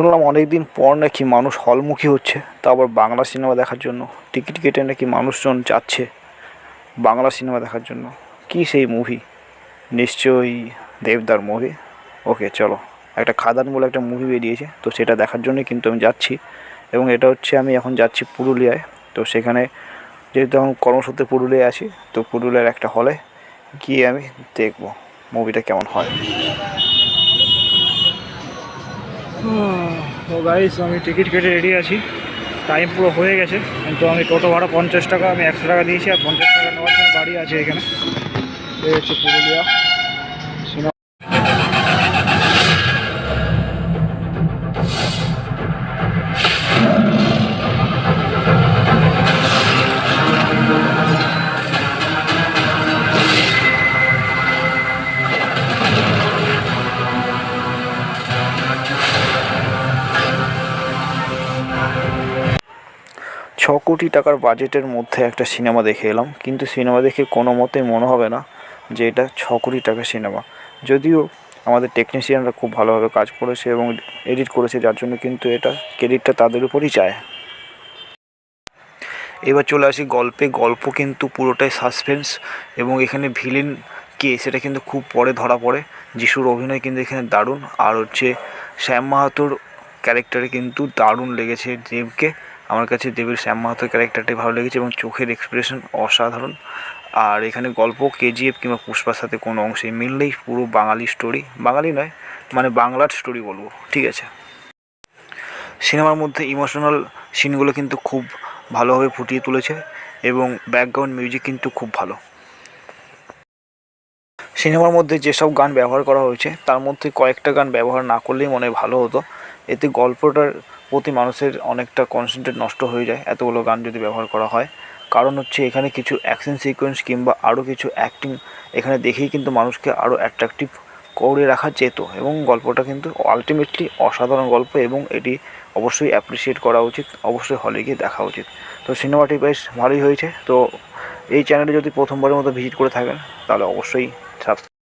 শুনলাম অনেক দিন পর নাকি মানুষ হলমুখী হচ্ছে, তা আবার বাংলা সিনেমা দেখার জন্য। টিকিট কেটে নাকি মানুষজন যাচ্ছে বাংলা সিনেমা দেখার জন্য। কী সেই মুভি নিশ্চয়ই দেবদার মুভি ওকে চলো। একটা খাদান বলে একটা মুভি বেরিয়েছে, তো সেটা দেখার জন্যই কিন্তু আমি যাচ্ছি। এবং এটা হচ্ছে আমি এখন যাচ্ছি পুরুলিয়ায়। তো সেখানে যেহেতু এখন কর্মসূত্রে পুরুলিয়ায় আছি, তো পুরুলিয়ার একটা হলে গিয়ে আমি দেখব মুভিটা কেমন হয়। তো গাইস আমি টিকিট কেটে রেডি আছি। টাইম পুরো হয়ে গেছে। কিন্তু আমি টোটো ভাড়া পঞ্চাশ টাকা, আমি একশো টাকা দিয়েছি আর পঞ্চাশ টাকা নেওয়ার জন্য বাড়ি আছে এখানে। পুরুলিয়া। কোটি টাকার বাজেটের মধ্যে একটা সিনেমা দেখে এলাম। কিন্তু সিনেমা দেখে কোনো মতেই মনে হবে না যে এটা ছ কোটি টাকার সিনেমা। যদিও আমাদের টেকনিশিয়ানরা খুব ভালোভাবে কাজ করেছে এবং এডিট করেছে, যার জন্য কিন্তু এটা ক্রেডিটটা তাদের উপরই যায় এবার চলে আসি গল্পে। গল্প কিন্তু পুরোটাই সাসপেন্স এবং এখানে ভিলেন কে সেটা কিন্তু খুব পরে ধরা পড়ে। যিশুর অভিনয় কিন্তু এখানে দারুণ। আর হচ্ছে শ্যাম মাহাতোর ক্যারেক্টারে কিন্তু দারুণ লেগেছে দেবকে। আমার কাছে দেবের শ্যাম মাহাতোর ক্যারেক্টারটি ভালো লেগেছে এবং চোখের এক্সপ্রেশন অসাধারণ। আর এখানে গল্প কেজিএফ কিংবা পুষ্পার সাথে কোনো অংশে মিললেই পুরো বাঙালি স্টোরি বাঙালি নয় মানে বাংলার স্টোরি বলব, ঠিক আছে? সিনেমার মধ্যে ইমোশনাল সিনগুলো কিন্তু খুব ভালোভাবে ফুটিয়ে তুলেছে এবং ব্যাকগ্রাউন্ড মিউজিক কিন্তু খুব ভালো। সিনেমার মধ্যে যেসব গান ব্যবহার করা হয়েছে, তার মধ্যে কয়েকটা গান ব্যবহার না করলেই মনে ভালো হতো। এতে গল্পটার প্রতি মানুষের অনেকটা কনসেন্ট্রেট নষ্ট হয়ে যায়, এতগুলো গান যদি ব্যবহার করা হয়। কারণ হচ্ছে এখানে কিছু অ্যাকশন সিকোয়েন্স কিংবা আরও কিছু অ্যাক্টিং এখানে দেখেই কিন্তু মানুষকে আরও অ্যাট্রাকটিভ করে রাখা যেত এবং গল্পটা কিন্তু আলটিমেটলি অসাধারণ গল্প এবং এটি অবশ্যই অ্যাপ্রিসিয়েট করা উচিত, অবশ্যই হলে গিয়ে দেখা উচিত। তো সিনেমাটি বেশ ভালোই হয়েছে। তো এই চ্যানেলে যদি প্রথমবারের মতো ভিজিট করে থাকেন, তাহলে অবশ্যই সাবস্ক্রাইব